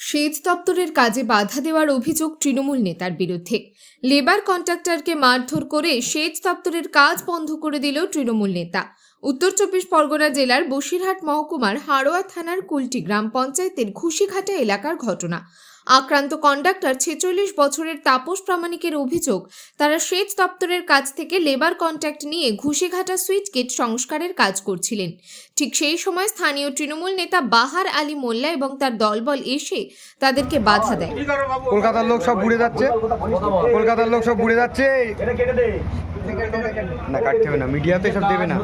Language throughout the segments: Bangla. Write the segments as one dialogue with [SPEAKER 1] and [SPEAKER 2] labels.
[SPEAKER 1] সেচ দপ্তরের কাজে বাধা দেওয়ার অভিযোগ তৃণমূল নেতার বিরুদ্ধে। লেবার কন্ট্রাক্টরকে মারধর করে সেচ দপ্তরের কাজ বন্ধ করে দিল তৃণমূল নেতা। উত্তর চব্বিশ পরগনা জেলার বসিরহাট মহকুমার হাড়োয়া থানার কুলটি গ্রাম পঞ্চায়েতের ঘুষিঘাটা এলাকার ঘটনা। আক্রান্ত কন্ডাক্টর ছেচল্লিশ বছরের তাপস প্রামাণিকের অভিযোগ তারা সেচ দপ্তরের কাছ থেকে লেবার কন্ট্রাক্ট নিয়ে ঘুষিঘাটা সুইচ গেট সংস্কারের কাজ করছিলেন। ঠিক সেই সময় স্থানীয় তৃণমূল নেতা বাহার আলী মোল্লা এবং তার দলবল এসে তাদেরকে বাধা দেয়।
[SPEAKER 2] কলকাতার লোক সব বুড়ে যাচ্ছে। কলকাতার লোক সব বুড়ে যাচ্ছে। না কাটতে হবে না। মিডিয়াতে সব দেবে না।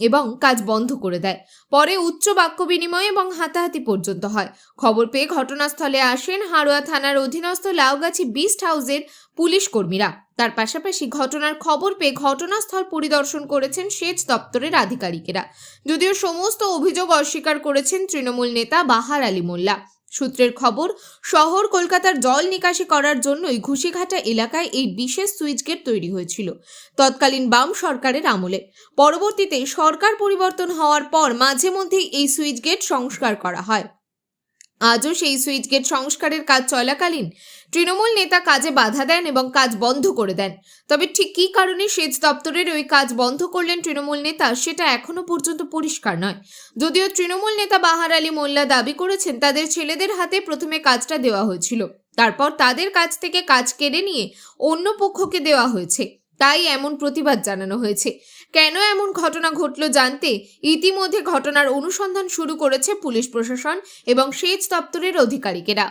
[SPEAKER 1] এবং কাজ বন্ধ করে দেয়। পরে উচ্চ বাক্য বিনিময় এবং হাতাহাতি পর্যন্ত হয়। খবর পেয়ে ঘটনাস্থলে আসেন হাড়োয়া থানার অধীনস্থ লাউগাছি বিস্ট হাউসের পুলিশ কর্মীরা। তার পাশাপাশি ঘটনার খবর পেয়ে ঘটনাস্থল পরিদর্শন করেছেন সেচ দপ্তরের আধিকারিকেরা। যদিও সমস্ত অভিযোগ অস্বীকার করেছেন তৃণমূল নেতা বাহার আলী মোল্লা। সূত্রের খবর, শহর কলকাতার জল নিকাশি করার জন্যই ঘুষিঘাটা এলাকায় এই বিশেষ সুইচ গেট তৈরি হয়েছিল। তৎকালীন বাম সরকারের আমলে। পরবর্তীতে সরকার পরিবর্তন হওয়ার পর মাঝে মধ্যেই এই সুইচ গেট সংস্কার করা হয়। আজও সেই সুইচ গেট সংস্কারের কাজ চলাকালীন তৃণমূল নেতা কাজে বাধা দেন এবং কাজ বন্ধ করে দেন। তবে ঠিক কী কারণে সেচ দপ্তরের ওই কাজ বন্ধ করলেন তৃণমূল নেতা সেটা এখনও পর্যন্ত পরিষ্কার নয়। যদিও তৃণমূল নেতা বাহার আলী মোল্লা দাবি করেছেন, তাদের ছেলেদের হাতে প্রথমে কাজটা দেওয়া হয়েছিল। তারপর তাদের কাছ থেকে কাজ কেড়ে নিয়ে অন্য পক্ষকে দেওয়া হয়েছে। তাই এমন প্রতিবাদ জানানো হয়েছে। কেন এমন ঘটনা ঘটল জানতে ইতিমধ্যে ঘটনার অনুসন্ধান শুরু করেছে পুলিশ প্রশাসন এবং সেচ দপ্তরের আধিকারিকেরা